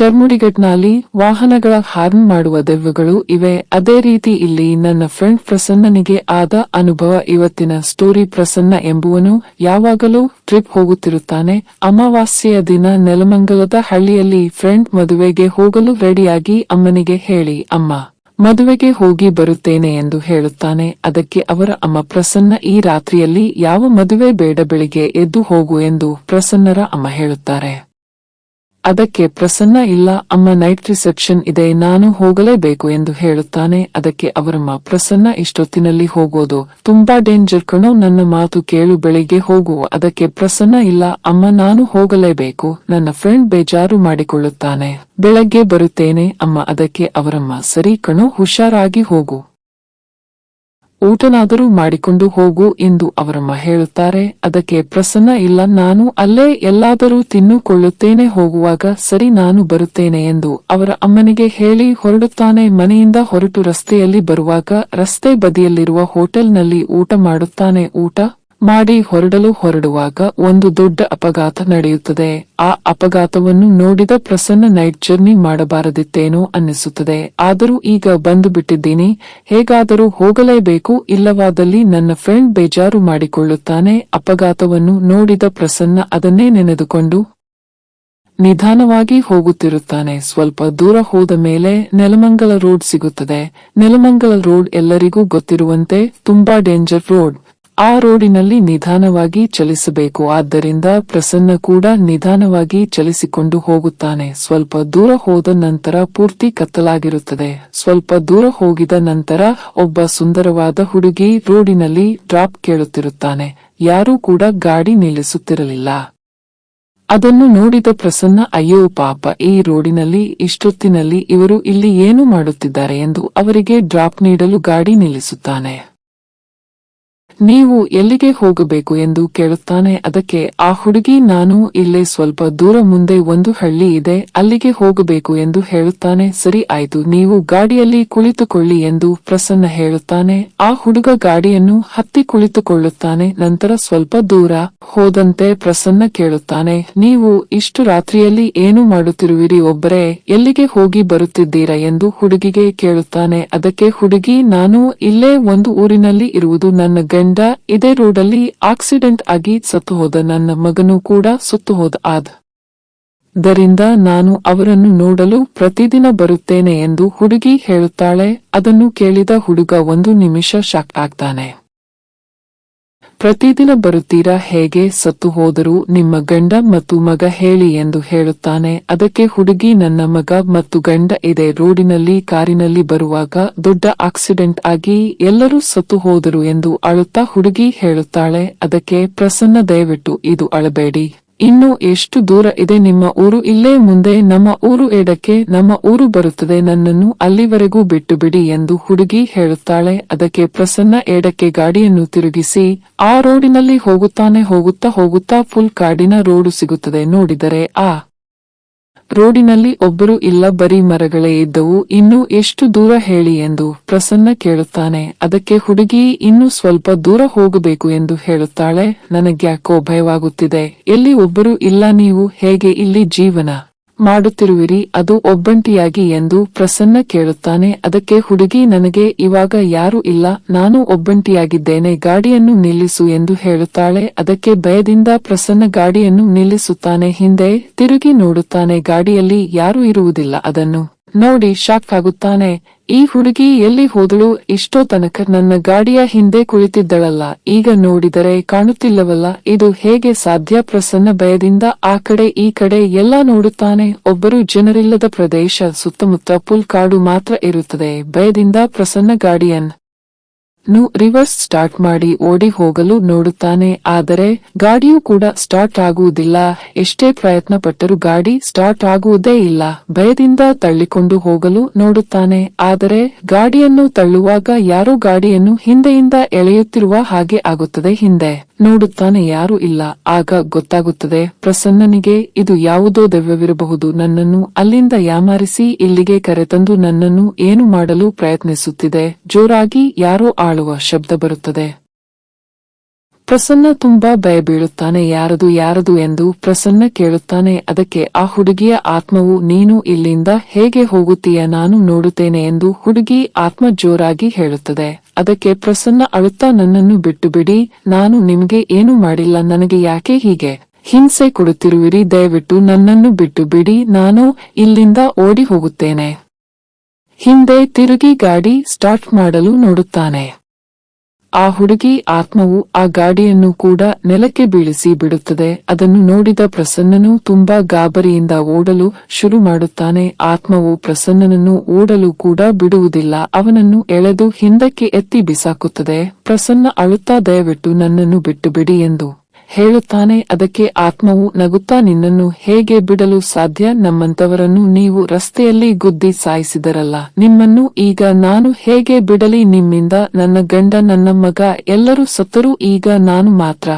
ಚರ್ಮುಡಿಗಟ್ನಲ್ಲಿ ವಾಹನಗಳ ಹಾರ್ನ್ ಮಾಡುವ ದೆವ್ವಗಳು ಇವೆ. ಅದೇ ರೀತಿ ಇಲ್ಲಿ ನನ್ನ ಫ್ರೆಂಡ್ ಪ್ರಸನ್ನನಿಗೆ ಆದ ಅನುಭವ ಇವತ್ತಿನ ಸ್ಟೋರಿ ಪ್ರಸನ್ನ ಎಂಬುವನು ಯಾವಾಗಲೂ ಟ್ರಿಪ್ ಹೋಗುತ್ತಿರುತ್ತಾನೆ. ಅಮಾವಾಸ್ಯೆಯ ದಿನ ನೆಲಮಂಗಲದ ಹಳ್ಳಿಯಲ್ಲಿ ಫ್ರೆಂಡ್ ಮದುವೆಗೆ ಹೋಗಲು ರೆಡಿಯಾಗಿ ಅಮ್ಮನಿಗೆ ಹೇಳಿ, ಅಮ್ಮ, ಮದುವೆಗೆ ಹೋಗಿ ಬರುತ್ತೇನೆ ಎಂದು ಹೇಳುತ್ತಾನೆ. ಅದಕ್ಕೆ ಅವರ ಅಮ್ಮ ಪ್ರಸನ್ನ ಈ ರಾತ್ರಿಯಲ್ಲಿ ಯಾವ ಮದುವೆ ಬೇಡ ಬೆಳಿಗ್ಗೆ ಎದ್ದು ಹೋಗು ಎಂದು ಪ್ರಸನ್ನರ ಅಮ್ಮ ಹೇಳುತ್ತಾರೆ. ಅದಕ್ಕೆ ಪ್ರಸನ್ನ ಇಲ್ಲ, ಅಮ್ಮ ನೈಟ್ ರಿಸೆಪ್ಷನ್ ಇದೆ, ನಾನು ಹೋಗಲೇಬೇಕು ಎಂದು ಹೇಳುತ್ತಾನೆ, ಅದಕ್ಕೆ ಅವರಮ್ಮ ಪ್ರಸನ್ನ ಇಷ್ಟೊತ್ತಿನಲ್ಲಿ ಹೋಗೋದು ತುಂಬಾ ಡೇಂಜರ್ ಕಣೋ, ನನ್ನ ಮಾತು ಕೇಳು, ಬೆಳಿಗ್ಗೆ ಹೋಗು, ಅದಕ್ಕೆ ಪ್ರಸನ್ನ ಇಲ್ಲ, ಅಮ್ಮ ನಾನು ಹೋಗಲೇಬೇಕು, ನನ್ನ ಫ್ರೆಂಡ್ ಬೇಜಾರು ಮಾಡಿಕೊಳ್ಳುತ್ತಾನೆ. ಬೆಳಗ್ಗೆ ಬರುತ್ತೇನೆ, ಅಮ್ಮ ಅದಕ್ಕೆ ಅವರಮ್ಮ ಸರಿ ಕಣೋ, ಹುಷಾರಾಗಿ ಹೋಗು. ಊಟನಾದರೂ ಮಾಡಿಕೊಂಡು ಹೋಗು ಎಂದು ಅವರಮ್ಮ ಹೇಳುತ್ತಾರೆ. ಅದಕ್ಕೆ ಪ್ರಸನ್ನ, ಇಲ್ಲ, ನಾನು ಅಲ್ಲೇ ಎಲ್ಲಾದರೂ ತಿನ್ನುಕೊಳ್ಳುತ್ತೇನೆ, ಹೋಗುವಾಗ ಸರಿ, ನಾನು ಬರುತ್ತೇನೆ ಎಂದು ಅವರ ಅಮ್ಮನಿಗೆ ಹೇಳಿ ಹೊರಡುತ್ತಾನೆ. ಮನೆಯಿಂದ ಹೊರಟು ರಸ್ತೆಯಲ್ಲಿ ಬರುವಾಗ ರಸ್ತೆ ಬದಿಯಲ್ಲಿರುವ ಹೋಟೆಲ್ನಲ್ಲಿ ಊಟ ಮಾಡುತ್ತಾನೆ. ಊಟ ಮಾಡಿ ಹೊರಡಲು ಹೊರಡುವಾಗ ಒಂದು ದೊಡ್ಡ ಅಪಘಾತ ನಡೆಯುತ್ತದೆ. ಆ ಅಪಘಾತವನ್ನು ನೋಡಿದ ಪ್ರಸನ್ನ ನೈಟ್ ಜರ್ನಿ ಮಾಡಬಾರದಿತ್ತೇನೋ ಅನ್ನಿಸುತ್ತದೆ. ಆದರೂ ಈಗ ಬಂದು ಬಿಟ್ಟಿದ್ದೀನಿ. ಹೇಗಾದರೂ ಹೋಗಲೇಬೇಕು, ಇಲ್ಲವಾದಲ್ಲಿ ನನ್ನ ಫ್ರೆಂಡ್ ಬೇಜಾರು ಮಾಡಿಕೊಳ್ಳುತ್ತಾನೆ. ಅಪಘಾತವನ್ನು ನೋಡಿದ ಪ್ರಸನ್ನ ಅದನ್ನೇ ನೆನೆದುಕೊಂಡು ನಿಧಾನವಾಗಿ ಹೋಗುತ್ತಿರುತ್ತಾನೆ. ಸ್ವಲ್ಪ ದೂರ ಹೋದ ಮೇಲೆ ನೆಲಮಂಗಲ ರೋಡ್ ಸಿಗುತ್ತದೆ. ನೆಲಮಂಗಲ ರೋಡ್ ಎಲ್ಲರಿಗೂ ಗೊತ್ತಿರುವಂತೆ ತುಂಬಾ ಡೇಂಜರ್ ರೋಡ್ ಆ ರೋಡಿನಲ್ಲಿ ನಿಧಾನವಾಗಿ ಚಲಿಸಬೇಕು. ಆದ್ದರಿಂದ ಪ್ರಸನ್ನ ಕೂಡ ನಿಧಾನವಾಗಿ ಚಲಿಸಿಕೊಂಡು ಹೋಗುತ್ತಾನೆ. ಸ್ವಲ್ಪ ದೂರ ಹೋದ ನಂತರ ಪೂರ್ತಿ ಕತ್ತಲಾಗಿರುತ್ತದೆ. ಸ್ವಲ್ಪ ದೂರ ಹೋಗಿದ ನಂತರ ಒಬ್ಬ ಸುಂದರವಾದ ಹುಡುಗಿ ರೋಡಿನಲ್ಲಿ ಡ್ರಾಪ್ ಕೇಳುತ್ತಿರುತ್ತಾನೆ. ಯಾರೂ ಕೂಡ ಗಾಡಿ ನಿಲ್ಲಿಸುತ್ತಿರಲಿಲ್ಲ. ಅದನ್ನು ನೋಡಿದ ಪ್ರಸನ್ನ, ಅಯ್ಯೋ ಪಾಪ, ಈ ರೋಡಿನಲ್ಲಿ, ಇಷ್ಟೊತ್ತಿನಲ್ಲಿ ಇವರು ಇಲ್ಲಿ ಏನು ಮಾಡುತ್ತಿದ್ದಾರೆ? ಎಂದು ಅವರಿಗೆ ಡ್ರಾಪ್ ನೀಡಲು ಗಾಡಿ ನಿಲ್ಲಿಸುತ್ತಾನೆ. ನೀವು ಎಲ್ಲಿಗೆ ಹೋಗಬೇಕು ಎಂದು ಕೇಳುತ್ತಾನೆ. ಅದಕ್ಕೆ ಆ ಹುಡುಗಿ, ನಾನು ಇಲ್ಲೇ ಸ್ವಲ್ಪ ದೂರ ಮುಂದೆ ಒಂದು ಹಳ್ಳಿ ಇದೆ, ಅಲ್ಲಿಗೆ ಹೋಗಬೇಕು ಎಂದು ಹೇಳುತ್ತಾನೆ. ಸರಿ ಆಯ್ತು, ನೀವು ಗಾಡಿಯಲ್ಲಿ ಕುಳಿತುಕೊಳ್ಳಿ ಎಂದು ಪ್ರಸನ್ನ ಹೇಳುತ್ತಾನೆ. ಆ ಹುಡುಗ ಗಾಡಿಯನ್ನು ಹತ್ತಿ ಕುಳಿತುಕೊಳ್ಳುತ್ತಾನೆ. ನಂತರ ಸ್ವಲ್ಪ ದೂರ ಹೋದಂತೆ ಪ್ರಸನ್ನ ಕೇಳುತ್ತಾನೆ, ನೀವು ಇಷ್ಟು ರಾತ್ರಿಯಲ್ಲಿ ಏನು ಮಾಡುತ್ತಿರುವಿರಿ? ಒಬ್ಬರೇ ಎಲ್ಲಿಗೆ ಹೋಗಿ ಬರುತ್ತಿದ್ದೀರಾ? ಎಂದು ಹುಡುಗಿಗೆ ಕೇಳುತ್ತಾನೆ. ಅದಕ್ಕೆ, ಹುಡುಗಿ, ನಾನು ಇಲ್ಲೇ ಒಂದು ಊರಿನಲ್ಲಿ ಇರುವುದು ನನ್ನ ಗಂಡ ಇದೇ ರೋಡಲ್ಲಿ ಆಕ್ಸಿಡೆಂಟ್ ಆಗಿ ಸತ್ತು ಹೋದ ನನ್ನ ಮಗನೂ ಕೂಡ ಸುತ್ತು ಹೋದ ಆದ. ದರಿಂದ ನಾನು ಅವರನ್ನು ನೋಡಲು ಪ್ರತಿದಿನ ಬರುತ್ತೇನೆ ಎಂದು ಹುಡುಗಿ ಹೇಳುತ್ತಾಳೆ. ಅದನ್ನು ಕೇಳಿದ ಹುಡುಗ ಒಂದು ನಿಮಿಷ ಶಾಕ್ ಆಗ್ತಾನೆ. ಪ್ರತಿದಿನ ಬರುತ್ತೀರಾ? ಹೇಗೆ ಸತ್ತು ಹೋದರೂ ನಿಮ್ಮ ಗಂಡ ಮತ್ತು ಮಗ ಹೇಳಿ ಎಂದು ಹೇಳುತ್ತಾನೆ. ಅದಕ್ಕೆ ಹುಡುಗಿ ನನ್ನ ಮಗ ಮತ್ತು ಗಂಡ ಇದೆ. ರೋಡಿನಲ್ಲಿ, ಕಾರಿನಲ್ಲಿ ಬರುವಾಗ ದೊಡ್ಡ ಆಕ್ಸಿಡೆಂಟ್ ಆಗಿ ಎಲ್ಲರೂ ಸತ್ತು ಹೋದರು ಎಂದು ಅಳುತ್ತಾ ಹುಡುಗಿ ಹೇಳುತ್ತಾಳೆ. ಅದಕ್ಕೆ ಪ್ರಸನ್ನ, ದಯವಿಟ್ಟು ಇದು ಅಳಬೇಡಿ. ಇನ್ನು ಎಷ್ಟು ದೂರ ಇದೆ ನಿಮ್ಮ ಊರು ಇಲ್ಲೇ ಮುಂದೆ ನಮ್ಮ ಊರು ಎಡಕ್ಕೆ ನಮ್ಮ ಊರು ಬರುತ್ತದೆ ನನ್ನನ್ನು ಅಲ್ಲಿವರೆಗೂ ಬಿಟ್ಟು ಬಿಡಿ ಎಂದು ಹುಡುಗಿ ಹೇಳುತ್ತಾಳೆ. ಅದಕ್ಕೆ ಪ್ರಸನ್ನ ಎಡಕ್ಕೆ ಗಾಡಿಯನ್ನು ತಿರುಗಿಸಿ, ಆ ರೋಡಿನಲ್ಲಿ ಹೋಗುತ್ತಾನೆ ಹೋಗುತ್ತಾ ಹೋಗುತ್ತಾ ಫುಲ್ ಕಾಡಿನ ರೋಡು ಸಿಗುತ್ತದೆ ನೋಡಿದರೆ, ಆ ರೋಡಿನಲ್ಲಿ ಒಬ್ಬರು ಇಲ್ಲ ಬರೀ ಮರಗಳೇ ಇದ್ದವು, ಇನ್ನು ಎಷ್ಟು ದೂರ ಹೇಳಿ ಎಂದು ಪ್ರಸನ್ನ ಕೇಳುತ್ತಾನೆ. ಅದಕ್ಕೆ ಹುಡುಗಿ, ಇನ್ನು ಸ್ವಲ್ಪ ದೂರ ಹೋಗಬೇಕು ಎಂದು ಹೇಳುತ್ತಾಳೆ. ನನಗ್ಯಾಕೋ ಭಯವಾಗುತ್ತಿದೆ. ಎಲ್ಲಿ ಒಬ್ಬರು ಇಲ್ಲ, ನೀವು ಹೇಗೆ ಇಲ್ಲಿ ಜೀವನ? ಮಾಡುತ್ತಿರುವಿರಿ, ಅದು ಒಬ್ಬಂಟಿಯಾಗಿ ಎಂದು ಪ್ರಸನ್ನ ಕೇಳುತ್ತಾನೆ. ಅದಕ್ಕೆ ಹುಡುಗಿ, ನನಗೆ ಇವಾಗ ಯಾರು ಇಲ್ಲ, ನಾನು ಒಬ್ಬಂಟಿಯಾಗಿದ್ದೇನೆ, ಗಾಡಿಯನ್ನು ನಿಲ್ಲಿಸು ಎಂದು ಹೇಳುತ್ತಾಳೆ. ಅದಕ್ಕೆ ಭಯದಿಂದ ಪ್ರಸನ್ನ ಗಾಡಿಯನ್ನು ನಿಲ್ಲಿಸುತ್ತಾನೆ, ಹಿಂದೆ ತಿರುಗಿ ನೋಡುತ್ತಾನೆ, ಗಾಡಿಯಲ್ಲಿ ಯಾರೂ ಇರುವುದಿಲ್ಲ, ಅದನ್ನು ನೋಡಿ ಶಾಕ್ ಆಗುತ್ತಾನೆ. ಈ ಹುಡುಗಿ ಎಲ್ಲಿ ಹೋದಳು? ಇಷ್ಟೋ ತನಕ ನನ್ನ ಗಾಡಿಯ ಹಿಂದೆ ಕುಳಿತಿದ್ದಳಲ್ಲ. ಈಗ ನೋಡಿದರೆ ಕಾಣುತ್ತಿಲ್ಲವಲ್ಲ. ಇದು ಹೇಗೆ ಸಾಧ್ಯ? ಪ್ರಸನ್ನ ಭಯದಿಂದ ಆ ಕಡೆ ಈ ಕಡೆ ಎಲ್ಲ ನೋಡುತ್ತಾನೆ. ಒಬ್ಬರು ಜನರಿಲ್ಲದ ಪ್ರದೇಶ, ಸುತ್ತಮುತ್ತ ಪುಲ್ ಕಾಡು ಮಾತ್ರ ಇರುತ್ತದೆ. ಭಯದಿಂದ ಪ್ರಸನ್ನ ಗಾಡಿಯನ್ ನು ರಿವರ್ಸ್ ಸ್ಟಾರ್ಟ್ ಮಾಡಿ ಓಡಿ ಹೋಗಲು ನೋಡುತ್ತಾನೆ. ಆದರೆ ಗಾಡಿಯೂ ಕೂಡ ಸ್ಟಾರ್ಟ್ ಆಗುವುದಿಲ್ಲ. ಎಷ್ಟೇ ಪ್ರಯತ್ನ ಪಟ್ಟರೂ ಗಾಡಿ ಸ್ಟಾರ್ಟ್ ಆಗುವುದೇ ಇಲ್ಲ. ಭಯದಿಂದ ತಳ್ಳಿಕೊಂಡು ಹೋಗಲು ನೋಡುತ್ತಾನೆ. ಆದರೆ ಗಾಡಿಯನ್ನು ತಳ್ಳುವಾಗ ಯಾರೋ ಗಾಡಿಯನ್ನು ಹಿಂದೆಯಿಂದ ಎಳೆಯುತ್ತಿರುವ ಹಾಗೆ ಆಗುತ್ತದೆ ಹಿಂದೆ. ನೋಡುತ್ತಾನೆ ಯಾರು ಇಲ್ಲ. ಆಗ ಗೊತ್ತಾಗುತ್ತದೆ, ಪ್ರಸನ್ನನಿಗೆ ಇದು ಯಾವುದೋ ದೆವ್ವವಿರಬಹುದು. ನನ್ನನ್ನು ಅಲ್ಲಿಂದ ಯಾಮಾರಿಸಿ ಇಲ್ಲಿಗೆ ಕರೆತಂದು ನನ್ನನ್ನು ಏನು ಮಾಡಲು ಪ್ರಯತ್ನಿಸುತ್ತಿದೆ? ಜೋರಾಗಿ ಯಾರೋ ಆಳುವ ಶಬ್ದ ಬರುತ್ತದೆ. ಪ್ರಸನ್ನ ತುಂಬಾ ಭಯ ಬೀಳುತ್ತಾನೆ ಯಾರದು ಯಾರದು ಎಂದು ಪ್ರಸನ್ನ ಕೇಳುತ್ತಾನೆ, ಅದಕ್ಕೆ ಆ ಹುಡುಗಿಯ ಆತ್ಮವು, ನೀನು ಇಲ್ಲಿಂದ ಹೇಗೆ ಹೋಗುತ್ತೀಯ ನಾನು ನೋಡುತ್ತೇನೆ ಎಂದು ಹುಡುಗಿ ಆತ್ಮ ಜೋರಾಗಿ ಹೇಳುತ್ತದೆ. ಅದಕ್ಕೆ ಪ್ರಸನ್ನ ಅಳುತ್ತಾ ನನ್ನನ್ನು ಬಿಟ್ಟು ಬಿಡಿ ನಾನು ನಿಮಗೆ ಏನು ಮಾಡಿಲ್ಲ, ನನಗೆ ಯಾಕೆ ಹೀಗೆ ಹಿಂಸೆ ಕೊಡುತ್ತಿರುವಿರಿ, ದಯವಿಟ್ಟು ನನ್ನನ್ನು ಬಿಟ್ಟು ಬಿಡಿ ನಾನು ಇಲ್ಲಿಂದ ಓಡಿ ಹೋಗುತ್ತೇನೆ. ಹಿಂದೆ ತಿರುಗಿ ಗಾಡಿ ಸ್ಟಾರ್ಟ್ ಮಾಡಲು ನೋಡುತ್ತಾನೆ. ಆ ಹುಡುಗಿ ಆತ್ಮವು ಆ ಗಾಡಿಯನ್ನು ಕೂಡ ನೆಲಕ್ಕೆ ಬೀಳಿಸಿ ಬಿಡುತ್ತದೆ. ಅದನ್ನು ನೋಡಿದ ಪ್ರಸನ್ನನು ತುಂಬಾ ಗಾಬರಿಯಿಂದ ಓಡಲು ಶುರು ಮಾಡುತ್ತಾನೆ. ಆತ್ಮವು ಪ್ರಸನ್ನನನ್ನು ಓಡಲು ಕೂಡ ಬಿಡುವುದಿಲ್ಲ. ಅವನನ್ನು ಎಳೆದು ಹಿಂದಕ್ಕೆ ಎತ್ತಿ ಬಿಸಾಕುತ್ತದೆ. ಪ್ರಸನ್ನ ಅಳುತ್ತಾ, ದಯವಿಟ್ಟು ನನ್ನನ್ನು ಬಿಟ್ಟು ಬಿಡಿ ಎಂದು ಹೇಳುತ್ತಾನೆ, ಅದಕ್ಕೆ ಆತ್ಮವು ನಗುತ್ತಾ ನಿನ್ನನ್ನು ಹೇಗೆ ಬಿಡಲು ಸಾಧ್ಯ? ನಮ್ಮಂತವರನ್ನು ನೀವು ರಸ್ತೆಯಲ್ಲಿ ಗುದ್ದಿ ಸಾಯಿಸಿದರಲ್ಲ. ನಿಮ್ಮನ್ನು ಈಗ ನಾನು ಹೇಗೆ ಬಿಡಲಿ? ನಿಮ್ಮಿಂದ ನನ್ನ ಗಂಡ, ನನ್ನ ಮಗ, ಎಲ್ಲರೂ ಸತ್ತರೂ ಈಗ ನಾನು ಮಾತ್ರ.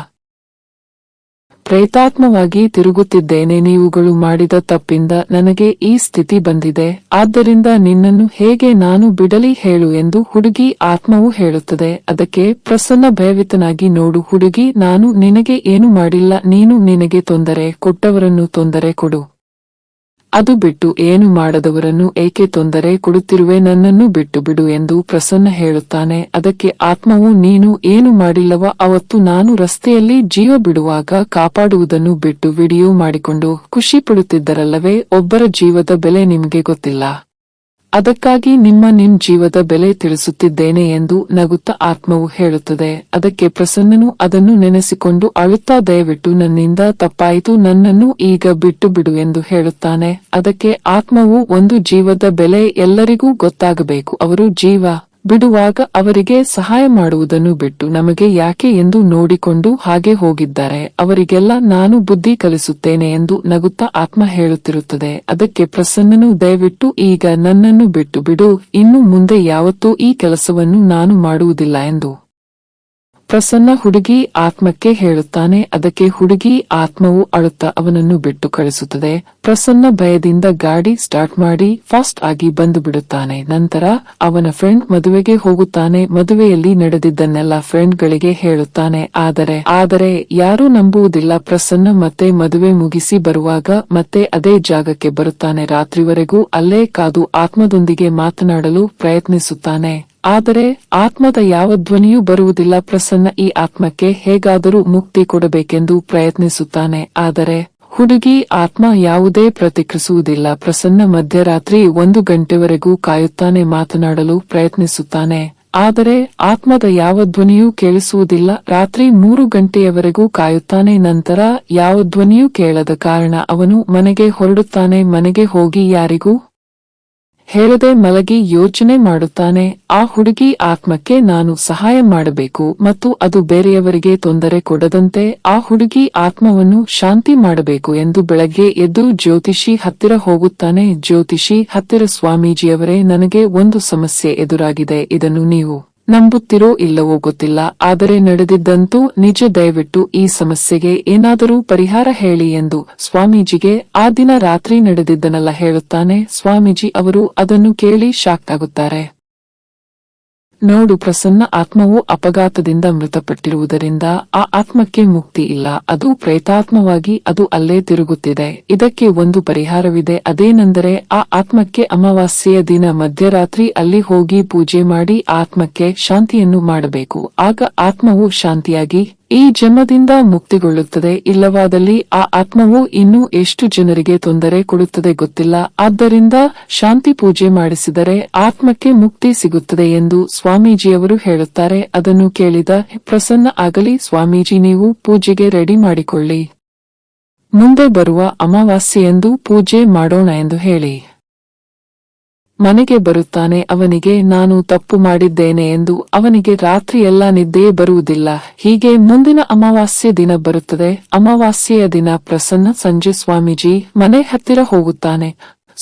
ಪ್ರೇತಾತ್ಮವಾಗಿ ತಿರುಗುತ್ತಿದ್ದೇನೆ, ನೀವುಗಳು ಮಾಡಿದ ತಪ್ಪಿಂದ ನನಗೆ ಈ ಸ್ಥಿತಿ ಬಂದಿದೆ. ಆದ್ದರಿಂದ ನಿನ್ನನ್ನು ಹೇಗೆ ನಾನು ಬಿಡಲಿ ಹೇಳು ಎಂದು ಹುಡುಗಿ ಆತ್ಮವು ಹೇಳುತ್ತದೆ. ಅದಕ್ಕೆ ಪ್ರಸನ್ನ ಭಯವಿತನಾಗಿ ನೋಡು, ಹುಡುಗಿ, ನಾನು ನಿನಗೆ ಏನು ಮಾಡಿಲ್ಲ, ನೀನು ನಿನಗೆ ತೊಂದರೆ, ಕೊಟ್ಟವರನ್ನು ತೊಂದರೆ ಕೊಡು. ಅದು ಬಿಟ್ಟು ಏನು ಮಾಡದವರನ್ನು ಏಕೆ ತೊಂದರೆ ಕೊಡುತ್ತಿರುವೆ ನನ್ನನ್ನು ಬಿಟ್ಟು ಬಿಡು ಎಂದು ಪ್ರಸನ್ನ ಹೇಳುತ್ತಾನೆ. ಅದಕ್ಕೆ ಆತ್ಮವು, ನೀನು ಏನು ಮಾಡಿಲ್ಲವ, ಅವತ್ತು ನಾನು ರಸ್ತೆಯಲ್ಲಿ ಜೀವ ಬಿಡುವಾಗ ಕಾಪಾಡುವುದನ್ನು ಬಿಟ್ಟು ವಿಡಿಯೋ ಮಾಡಿಕೊಂಡು ಖುಷಿ ಪಡುತ್ತಿದ್ದರಲ್ಲವೇ, ಒಬ್ಬರ ಜೀವದ ಬೆಲೆ ನಿಮಗೆ ಗೊತ್ತಿಲ್ಲ. ಅದಕ್ಕಾಗಿ ನಿಮ್ಮ ನಿಮ್ ಜೀವದ ಬೆಲೆ ತಿಳಿಸುತ್ತಿದ್ದೇನೆ ಎಂದು ನಗುತ್ತ ಆತ್ಮವು ಹೇಳುತ್ತದೆ. ಅದಕ್ಕೆ ಪ್ರಸನ್ನನು ಅದನ್ನು ನೆನೆಸಿಕೊಂಡು ಅಳುತ್ತಾ ದಯವಿಟ್ಟು ನನ್ನಿಂದ ತಪ್ಪಾಯಿತು, ನನ್ನನ್ನು ಈಗ ಬಿಟ್ಟು ಬಿಡು ಎಂದು ಹೇಳುತ್ತಾನೆ. ಅದಕ್ಕೆ ಆತ್ಮವು ಒಂದು ಜೀವದ ಬೆಲೆ ಎಲ್ಲರಿಗೂ ಗೊತ್ತಾಗಬೇಕು. ಅವರು ಜೀವ ಬಿಡುವಾಗ ಅವರಿಗೆ ಸಹಾಯ ಮಾಡುವುದನ್ನು ಬಿಟ್ಟು ನಮಗೆ ಯಾಕೆ ಎಂದು ನೋಡಿಕೊಂಡು ಹಾಗೆ ಹೋಗಿದ್ದಾರೆ. ಅವರಿಗೆಲ್ಲ ನಾನು ಬುದ್ಧಿ ಕಲಿಸುತ್ತೇನೆ ಎಂದು ನಗುತ್ತಾ ಆತ್ಮ ಹೇಳುತ್ತಿರುತ್ತದೆ. ಅದಕ್ಕೆ ಪ್ರಸನ್ನನು, ದಯವಿಟ್ಟು ಈಗ ನನ್ನನ್ನು ಬಿಟ್ಟು ಬಿಡು. ಇನ್ನು ಮುಂದೆ ಯಾವತ್ತೂ ಈ ಕೆಲಸವನ್ನು ನಾನು ಮಾಡುವುದಿಲ್ಲ ಎಂದು ಪ್ರಸನ್ನ ಹುಡುಗಿ ಆತ್ಮಕ್ಕೆ ಹೇಳುತ್ತಾನೆ, ಅದಕ್ಕೆ ಹುಡುಗಿ ಆತ್ಮವು ಅಳುತ್ತ ಅವನನ್ನು ಬಿಟ್ಟು ಕಳಿಸುತ್ತದೆ. ಪ್ರಸನ್ನ ಭಯದಿಂದ ಗಾಡಿ ಸ್ಟಾರ್ಟ್ ಮಾಡಿ ಫಾಸ್ಟ್ ಆಗಿ ಬಂದು ಬಿಡುತ್ತಾನೆ. ನಂತರ ಅವನ ಫ್ರೆಂಡ್ ಮದುವೆಗೆ ಹೋಗುತ್ತಾನೆ. ಮದುವೆಯಲ್ಲಿ ನಡೆದಿದ್ದನ್ನೆಲ್ಲ ಫ್ರೆಂಡ್ ಗಳಿಗೆ ಹೇಳುತ್ತಾನೆ. ಆದರೆ ಆದರೆ ಯಾರೂ ನಂಬುವುದಿಲ್ಲ. ಪ್ರಸನ್ನ ಮತ್ತೆ ಮದುವೆ ಮುಗಿಸಿ ಬರುವಾಗ ಮತ್ತೆ ಅದೇ ಜಾಗಕ್ಕೆ ಬರುತ್ತಾನೆ. ರಾತ್ರಿವರೆಗೂ ಅಲ್ಲೇ ಕಾದು ಆತ್ಮದೊಂದಿಗೆ ಮಾತನಾಡಲು ಪ್ರಯತ್ನಿಸುತ್ತಾನೆ. ಆದರೆ ಆತ್ಮದ ಯಾವ ಧ್ವನಿಯೂ ಬರುವುದಿಲ್ಲ, ಪ್ರಸನ್ನ ಈ ಆತ್ಮಕ್ಕೆ ಹೇಗಾದರೂ ಮುಕ್ತಿ ಕೊಡಬೇಕೆಂದು ಪ್ರಯತ್ನಿಸುತ್ತಾನೆ. ಆದರೆ ಹುಡುಗಿ ಆತ್ಮ ಯಾವುದೇ ಪ್ರತಿಕ್ರಿಸುವುದಿಲ್ಲ ಪ್ರಸನ್ನ ಮಧ್ಯರಾತ್ರಿ ಒಂದು ಗಂಟೆವರೆಗೂ ಕಾಯುತ್ತಾನೆ, ಮಾತನಾಡಲು ಪ್ರಯತ್ನಿಸುತ್ತಾನೆ. ಆದರೆ ಆತ್ಮದ ಯಾವ ಧ್ವನಿಯೂ ಕೇಳಿಸುವುದಿಲ್ಲ, ರಾತ್ರಿ ಮೂರು ಗಂಟೆಯವರೆಗೂ ಕಾಯುತ್ತಾನೆ, ನಂತರ ಯಾವ ಧ್ವನಿಯೂ ಕೇಳದ ಕಾರಣ ಅವನು ಮನೆಗೆ ಹೊರಡುತ್ತಾನೆ, ಮನೆಗೆ ಹೋಗಿ ಯಾರಿಗೂ ಹೇಳದೆ ಮಲಗಿ ಯೋಚನೆ ಮಾಡುತ್ತಾನೆ, ಆ ಹುಡುಗಿ ಆತ್ಮಕ್ಕೆ ನಾನು ಸಹಾಯ ಮಾಡಬೇಕು ಮತ್ತು ಅದು ಬೇರೆಯವರಿಗೆ ತೊಂದರೆ ಕೊಡದಂತೆ ಆ ಹುಡುಗಿ ಆತ್ಮವನ್ನು ಶಾಂತಿ ಮಾಡಬೇಕು ಎಂದು ಬೆಳಗ್ಗೆ ಎದ್ದು ಜ್ಯೋತಿಷಿ ಹತ್ತಿರ ಹೋಗುತ್ತಾನೆ. ಜ್ಯೋತಿಷಿ ಹತ್ತಿರ ಸ್ವಾಮೀಜಿಯವರೇ, ನನಗೆ ಒಂದು ಸಮಸ್ಯೆ ಎದುರಾಗಿದೆ, ಇದನ್ನು ನೀವು ನಂಬುತ್ತಿರೋ ಇಲ್ಲವೋ ಗೊತ್ತಿಲ್ಲ. ಆದರೆ ನಡೆದಿದ್ದಂತೂ ನಿಜ ದಯವಿಟ್ಟು ಈ ಸಮಸ್ಯೆಗೆ ಏನಾದರೂ ಪರಿಹಾರ ಹೇಳಿ ಎಂದು ಸ್ವಾಮೀಜಿಗೆ ಆ ದಿನ ರಾತ್ರಿ ನಡೆದಿದ್ದನಲ್ಲ ಹೇಳುತ್ತಾನೆ. ಸ್ವಾಮೀಜಿ ಅವರು ಅದನ್ನು ಕೇಳಿ ಶಾಕ್ ಆಗುತ್ತಾರೆ. ನೋಡು, ಪ್ರಸನ್ನ ಆತ್ಮವು ಅಪಘಾತದಿಂದ ಮೃತಪಟ್ಟಿರುವುದರಿಂದ ಆ ಆತ್ಮಕ್ಕೆ ಮುಕ್ತಿ ಇಲ್ಲ. ಅದು ಪ್ರೇತಾತ್ಮವಾಗಿ ಅದು ಅಲ್ಲೇ ತಿರುಗುತ್ತಿದೆ. ಇದಕ್ಕೆ ಒಂದು ಪರಿಹಾರವಿದೆ. ಅದೇನೆಂದರೆ ಆ ಆತ್ಮಕ್ಕೆ ಅಮಾವಾಸ್ಯೆಯ ದಿನ ಮಧ್ಯರಾತ್ರಿ ಅಲ್ಲಿ ಹೋಗಿ ಪೂಜೆ ಮಾಡಿ ಆತ್ಮಕ್ಕೆ ಶಾಂತಿಯನ್ನು ಮಾಡಬೇಕು. ಆಗ ಆತ್ಮವು ಶಾಂತಿಯಾಗಿ ಈ ಜನ್ಮದಿಂದ ಮುಕ್ತಿಗೊಳ್ಳುತ್ತದೆ. ಇಲ್ಲವಾದಲ್ಲಿ ಆ ಆತ್ಮವು ಇನ್ನೂ ಎಷ್ಟು ಜನರಿಗೆ ತೊಂದರೆ ಕೊಡುತ್ತದೆ ಗೊತ್ತಿಲ್ಲ. ಆದ್ದರಿಂದ ಶಾಂತಿ ಪೂಜೆ ಮಾಡಿಸಿದರೆ ಆತ್ಮಕ್ಕೆ ಮುಕ್ತಿ ಸಿಗುತ್ತದೆ ಎಂದು ಸ್ವಾಮೀಜಿಯವರು ಹೇಳುತ್ತಾರೆ. ಅದನ್ನು ಕೇಳಿದ ಪ್ರಸನ್ನ ಆಗಲಿ, ಸ್ವಾಮೀಜಿ ನೀವು ಪೂಜೆಗೆ ರೆಡಿ ಮಾಡಿಕೊಳ್ಳಿ. ಮುಂದೆ ಬರುವ ಅಮಾವಾಸ್ಯೆಯೆಂದು ಪೂಜೆ ಮಾಡೋಣ ಎಂದು ಹೇಳಿ. ಮನೆಗೆ ಬರುತ್ತಾನೆ, ಅವನಿಗೆ ನಾನು ತಪ್ಪು ಮಾಡಿದ್ದೇನೆ ಎಂದು ಅವನಿಗೆ ರಾತ್ರಿಯೆಲ್ಲ ನಿದ್ದೆಯೇ ಬರುವುದಿಲ್ಲ. ಹೀಗೆ ಮುಂದಿನ ಅಮಾವಾಸ್ಯೆ ದಿನ ಬರುತ್ತದೆ. ಅಮಾವಾಸ್ಯೆಯ ದಿನ ಪ್ರಸನ್ನ ಸಂಜೆ ಸ್ವಾಮೀಜಿ ಮನೆ ಹತ್ತಿರ ಹೋಗುತ್ತಾನೆ.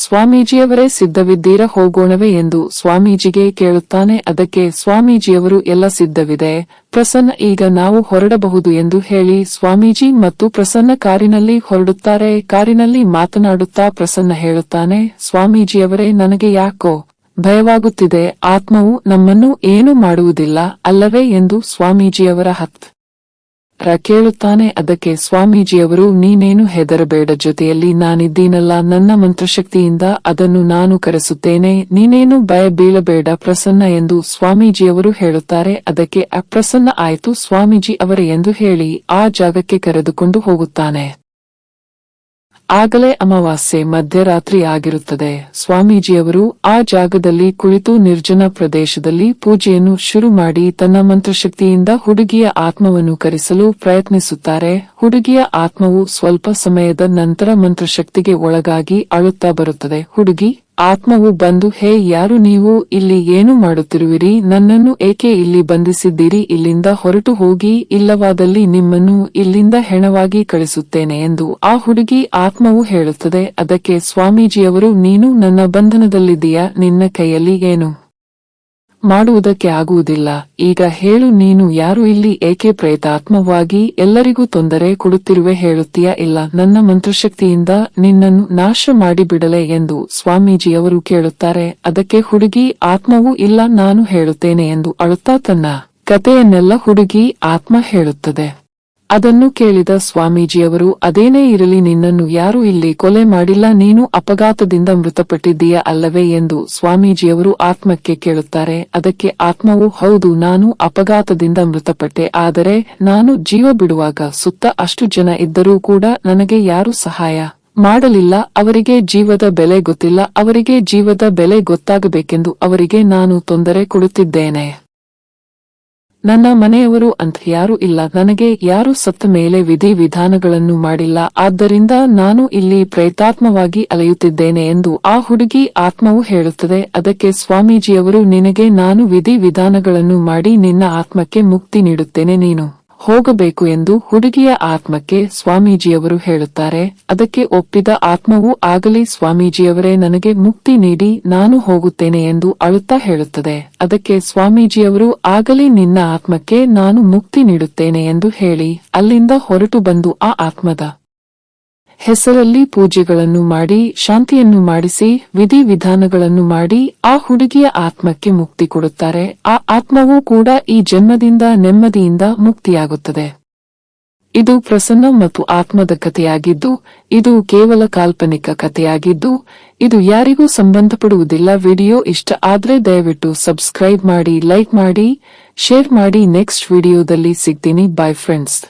ಸ್ವಾಮೀಜಿಯವರೇ ಸಿದ್ಧವಿದ್ದೀರ ಹೋಗೋಣವೇ ಎಂದು ಸ್ವಾಮೀಜಿಗೆ ಕೇಳುತ್ತಾನೆ. ಅದಕ್ಕೆ ಸ್ವಾಮೀಜಿಯವರು, ಎಲ್ಲ ಸಿದ್ಧವಿದೆ. ಪ್ರಸನ್ನ, ಈಗ ನಾವು ಹೊರಡಬಹುದು ಎಂದು ಹೇಳಿ ಸ್ವಾಮೀಜಿ ಮತ್ತು ಪ್ರಸನ್ನ ಕಾರಿನಲ್ಲಿ ಹೊರಡುತ್ತಾರೆ. ಕಾರಿನಲ್ಲಿ ಮಾತನಾಡುತ್ತಾ ಪ್ರಸನ್ನ ಹೇಳುತ್ತಾನೆ, ಸ್ವಾಮೀಜಿಯವರೇ, ನನಗೆ ಯಾಕೋ ಭಯವಾಗುತ್ತಿದೆ. ಆತ್ಮವು ನಮ್ಮನ್ನು ಏನು ಮಾಡುವುದಿಲ್ಲ, ಅಲ್ಲವೇ ಎಂದು ಸ್ವಾಮೀಜಿಯವರ ಹತ್ ರ ಕೇಳುತ್ತಾನೆ, ಅದಕ್ಕೆ ಸ್ವಾಮೀಜಿಯವರು, ನೀನೇನು ಹೆದರಬೇಡ ಜೊತೆಯಲ್ಲಿ ನಾನಿದ್ದೀನಲ್ಲ, ನನ್ನ ಮಂತ್ರಶಕ್ತಿಯಿಂದ ಅದನ್ನು ನಾನು ಕರೆಸುತ್ತೇನೆ, ನೀನೇನು ಭಯ ಬೀಳಬೇಡ ಪ್ರಸನ್ನ ಎಂದು ಸ್ವಾಮೀಜಿಯವರು ಹೇಳುತ್ತಾರೆ, ಅದಕ್ಕೆ ಅಪ್ರಸನ್ನ ಆಯಿತು, ಸ್ವಾಮೀಜಿ ಅವರೇ ಎಂದು ಹೇಳಿ ಆ ಜಾಗಕ್ಕೆ ಕರೆದುಕೊಂಡು ಹೋಗುತ್ತಾನೆ. ಆಗಲೇ ಅಮಾವಾಸ್ಯೆ ಮಧ್ಯರಾತ್ರಿ ಆಗಿರುತ್ತದೆ. ಸ್ವಾಮೀಜಿಯವರು ಆ ಜಾಗದಲ್ಲಿ ಕುಳಿತು ನಿರ್ಜನ ಪ್ರದೇಶದಲ್ಲಿ ಪೂಜೆಯನ್ನು ಶುರು ಮಾಡಿ ತನ್ನ ಮಂತ್ರಶಕ್ತಿಯಿಂದ ಹುಡುಗಿಯ ಆತ್ಮವನ್ನು ಕರೆಸಲು ಪ್ರಯತ್ನಿಸುತ್ತಾರೆ. ಹುಡುಗಿಯ ಆತ್ಮವು ಸ್ವಲ್ಪ ಸಮಯದ ನಂತರ ಮಂತ್ರಶಕ್ತಿಗೆ ಒಳಗಾಗಿ ಅಳುತ್ತಾ ಬರುತ್ತದೆ. ಹುಡುಗಿ ಆತ್ಮವು ಬಂದು, ಹೇ ಯಾರು ನೀವು, ಇಲ್ಲಿ ಏನು ಮಾಡುತ್ತಿರುವಿರಿ? ನನ್ನನ್ನು ಏಕೆ ಇಲ್ಲಿ ಬಂಧಿಸಿದ್ದೀರಿ? ಇಲ್ಲಿಂದ ಹೊರಟು ಹೋಗಿ, ಇಲ್ಲವಾದಲ್ಲಿ ನಿಮ್ಮನ್ನು ಇಲ್ಲಿಂದ ಹೆಣವಾಗಿ ಕಳಿಸುತ್ತೇನೆ ಎಂದು ಆ ಹುಡುಗಿ ಆತ್ಮವು ಹೇಳುತ್ತದೆ. ಅದಕ್ಕೆ ಸ್ವಾಮೀಜಿಯವರು, ನೀನು ನನ್ನ ಬಂಧನದಲ್ಲಿದ್ದೀಯಾ? ನಿನ್ನ ಕೈಯಲ್ಲಿ ಏನು? ಮಾಡುವುದಕ್ಕೆ ಆಗುವುದಿಲ್ಲ. ಈಗ ಹೇಳು, ನೀನು ಯಾರು ಇಲ್ಲಿ ಏಕೆ ಪ್ರೇತಾತ್ಮವಾಗಿ ಎಲ್ಲರಿಗೂ ತೊಂದರೆ ಕೊಡುತ್ತಿರುವೆ ಹೇಳುತ್ತೀಯಾ? ಇಲ್ಲ, ನನ್ನ ಮಂತ್ರಶಕ್ತಿಯಿಂದ ನಿನ್ನನ್ನು ನಾಶ ಮಾಡಿಬಿಡಲೆ ಎಂದು ಸ್ವಾಮೀಜಿಯವರು ಕೇಳುತ್ತಾರೆ. ಅದಕ್ಕೆ ಹುಡುಗಿ, ಆತ್ಮವೂ ಇಲ್ಲ, ನಾನು ಹೇಳುತ್ತೇನೆ ಎಂದು ಅಳುತ್ತಾ ತನ್ನ ಕಥೆಯನ್ನೆಲ್ಲ ಹುಡುಗಿ, ಆತ್ಮ ಹೇಳುತ್ತದೆ. ಅದನ್ನು ಕೇಳಿದ ಸ್ವಾಮೀಜಿಯವರು, ಅದೇನೇ ಇರಲಿ, ನಿನ್ನನ್ನು ಯಾರೂ ಇಲ್ಲಿ ಕೊಲೆ ಮಾಡಿಲ್ಲ, ನೀನು ಅಪಘಾತದಿಂದ ಮೃತಪಟ್ಟಿದ್ದೀಯ ಅಲ್ಲವೇ? ಎಂದು ಸ್ವಾಮೀಜಿಯವರು ಆತ್ಮಕ್ಕೆ ಕೇಳುತ್ತಾರೆ. ಅದಕ್ಕೆ ಆತ್ಮವು, ಹೌದು, ನಾನು ಅಪಘಾತದಿಂದ ಮೃತಪಟ್ಟೆ, ಆದರೆ ನಾನು ಜೀವ ಬಿಡುವಾಗ ಸುತ್ತ ಅಷ್ಟು ಜನ ಇದ್ದರೂ ಕೂಡ ನನಗೆ ಯಾರು ಸಹಾಯ ಮಾಡಲಿಲ್ಲ. ಅವರಿಗೆ ಜೀವದ ಬೆಲೆ ಗೊತ್ತಿಲ್ಲ, ಅವರಿಗೆ ಜೀವದ ಬೆಲೆ ಗೊತ್ತಾಗಬೇಕೆಂದು ಅವರಿಗೆ ನಾನು ತೊಂದರೆ ಕೊಡುತ್ತಿದ್ದೇನೆ. ನನ್ನ ಮನೆಯವರು ಅಂತ ಯಾರೂ ಇಲ್ಲ, ನನಗೆ ಯಾರು ಸತ್ತ ಮೇಲೆ ವಿಧಿ ವಿಧಾನಗಳನ್ನು ಮಾಡಿಲ್ಲ. ಆದ್ದರಿಂದ ನಾನು ಇಲ್ಲಿ ಪ್ರೇತಾತ್ಮವಾಗಿ ಅಲೆಯುತ್ತಿದ್ದೇನೆ ಎಂದು ಆ ಹುಡುಗಿ ಆತ್ಮವು ಹೇಳುತ್ತದೆ. ಅದಕ್ಕೆ ಸ್ವಾಮೀಜಿಯವರು, ನಿನಗೆ ನಾನು ವಿಧಿ ವಿಧಾನಗಳನ್ನು ಮಾಡಿ ನಿನ್ನ ಆತ್ಮಕ್ಕೆ ಮುಕ್ತಿ ನೀಡುತ್ತೇನೆ ನೀನು. ಹೋಗಬೇಕು ಎಂದು ಹುಡುಗಿಯ ಆತ್ಮಕ್ಕೆ ಸ್ವಾಮೀಜಿಯವರು ಹೇಳುತ್ತಾರೆ. ಅದಕ್ಕೆ ಒಪ್ಪಿದ ಆತ್ಮವು ಆಗಲಿ ಸ್ವಾಮೀಜಿಯವರೇ ನನಗೆ ಮುಕ್ತಿ ನೀಡಿ ನಾನು ಹೋಗುತ್ತೇನೆ ಎಂದು ಅಳುತ್ತಾ ಹೇಳುತ್ತದೆ. ಅದಕ್ಕೆ ಸ್ವಾಮೀಜಿಯವರು ಆಗಲಿ ನಿನ್ನ ಆತ್ಮಕ್ಕೆ ನಾನು ಮುಕ್ತಿ ನೀಡುತ್ತೇನೆ ಎಂದು ಹೇಳಿ ಅಲ್ಲಿಂದ ಹೊರಟು ಬಂದು ಆ ಆತ್ಮದ ಹೆಸರಲ್ಲಿ ಪೂಜೆಗಳನ್ನು ಮಾಡಿ, ಶಾಂತಿಯನ್ನು ಮಾಡಿಸಿ ವಿಧಿ ವಿಧಾನಗಳನ್ನು ಮಾಡಿ ಆ ಹುಡುಗಿಯ ಆತ್ಮಕ್ಕೆ ಮುಕ್ತಿ ಕೊಡುತ್ತಾರೆ. ಆ ಆತ್ಮವೂ ಕೂಡ ಈ ಜನ್ಮದಿಂದ ನೆಮ್ಮದಿಯಿಂದ ಮುಕ್ತಿಯಾಗುತ್ತದೆ. ಇದು ಪ್ರಸನ್ನ ಮತ್ತು ಆತ್ಮದ ಕಥೆಯಾಗಿದ್ದು, ಇದು ಕೇವಲ ಕಾಲ್ಪನಿಕ ಕಥೆಯಾಗಿದ್ದು, ಇದು ಯಾರಿಗೂ ಸಂಬಂಧಪಡುವುದಿಲ್ಲ. ವಿಡಿಯೋ ಇಷ್ಟ ಆದ್ರೆ ದಯವಿಟ್ಟು ಸಬ್ಸ್ಕ್ರೈಬ್ ಮಾಡಿ, ಲೈಕ್ ಮಾಡಿ, ಶೇರ್ ಮಾಡಿ. ನೆಕ್ಸ್ಟ್ ವಿಡಿಯೋದಲ್ಲಿ ಸಿಗ್ತೀನಿ. By friends